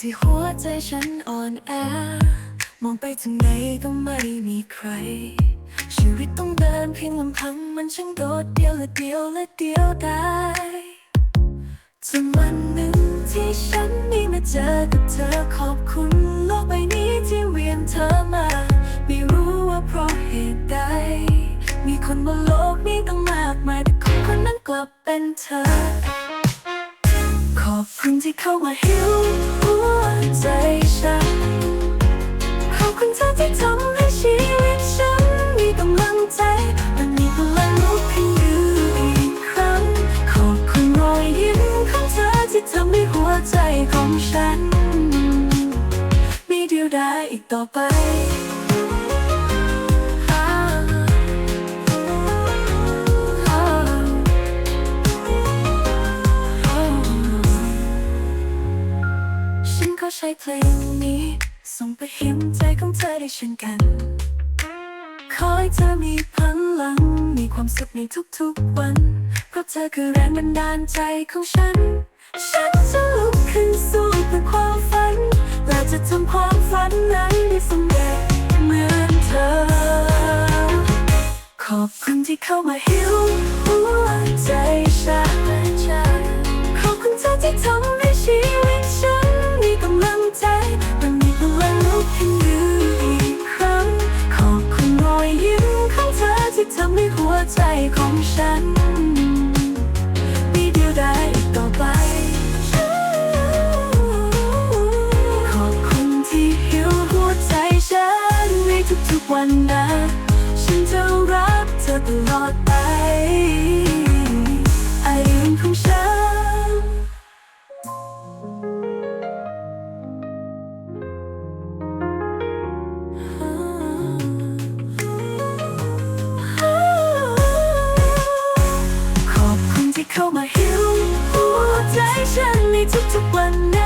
ที่หัวใจฉันอ่อนแอ มองไปทางไหนก็ไม่มีใคร ชีวิตต้องเดินเพียงลำพังมันช่างโดดเดียวและเดียวและเดียวไดายจนวันหนึ่งที่ฉันได้มาเจอกับเธอขอบคุณโลกใบนี้ที่เวียนเธอมา ไม่รู้ว่าเพราะเหตุใด มีคนบนโลกนี้ต้องมากมายแต่คนคนนั้นกลับเป็นเธอ ขอบคุณที่เข้ามาหิวหัว ใจฉัน ขอบคุณเธอที่ทำให้ชีวิตฉัน มีกำลังใจมันมีพลังลุกขึ้นยืนอีกครั้ง ขอบคุณรอยยิ้มของเธอที่ทำให้หัวใจของฉัน มีเดียวได้อีกต่อไป ฉันก็ใช้เพลงนี้ ส่งไปห้หัวใจของเธอได้เช่นกัน ขอให้เธอมีพลัง มีความสุขในทุกๆวัน เพราะเธอคือแรงบันดาลใจของฉัน ฉันจะลุกขึ้นสู้เพื่อความฝัน และจะทำความฝันนั้นได้สำเร็จเหมือนเธอ ขอบคุณที่เข้ามาหิวหัว อที่ทำให้หัวใจของฉัน มีเดียวดายอีกต่อไป ขอบคุณที่หิวหัวใจฉันในทุกๆวันนะ ฉันจะรักเธอตลอดไป เข้ามาหิวหัวใจฉันในทุกๆวัน